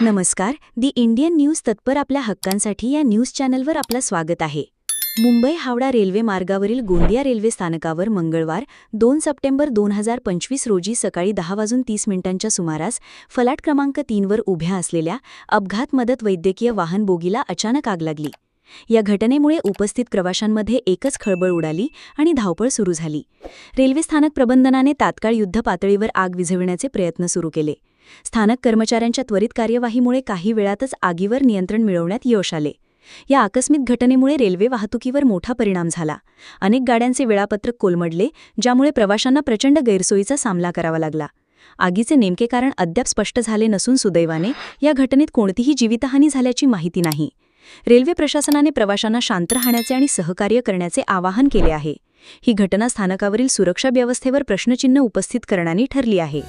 नमस्कार दी Indian news तत्पर आपल्या हक्कांसाठी या न्यूज चॅनलवर आपलं स्वागत आहे. मुंबई हावडा रेल्वे मार्गावरील गोंदिया रेल्वे स्थानकावर मंगळवार दोन सप्टेंबर दोन हजार पंचवीस रोजी सकाळी दहा वाजून तीस मिनिटांच्या सुमारास फलाट क्रमांक तीनवर उभ्या असलेल्या अपघात मदत वैद्यकीय वाहन बोगीला अचानक आग लागली. या घटनेमुळे उपस्थित प्रवाशांमध्ये एकच खळबळ उडाली आणि धावपळ सुरू झाली. रेल्वे स्थानक प्रबंधनाने तात्काळ युद्ध पातळीवर आग विझविण्याचे प्रयत्न सुरू केले. स्थानक कर्मचाऱ्यांच्या त्वरित कार्यवाहीमुळे काही वेळातच आगीवर नियंत्रण मिळवण्यात यश आले. या आकस्मिक घटनेमुळे रेल्वे वाहतुकीवर मोठा परिणाम झाला. अनेक गाड्यांचे वेळापत्रक कोलमडले ज्यामुळे प्रवाशांना प्रचंड गैरसोयीचा सामना करावा लागला. आगीचे नेमके कारण अद्याप स्पष्ट झाले नसून सुदैवाने या घटनेत कोणतीही जीवितहानी झाल्याची माहिती नाही. रेल्वे प्रशासनाने प्रवाशांना शांत राहण्याचे आणि सहकार्य करण्याचे आवाहन केले आहे. ही घटना स्थानकावरील सुरक्षा व्यवस्थेवर प्रश्नचिन्ह उपस्थित करणारी ठरली आहे.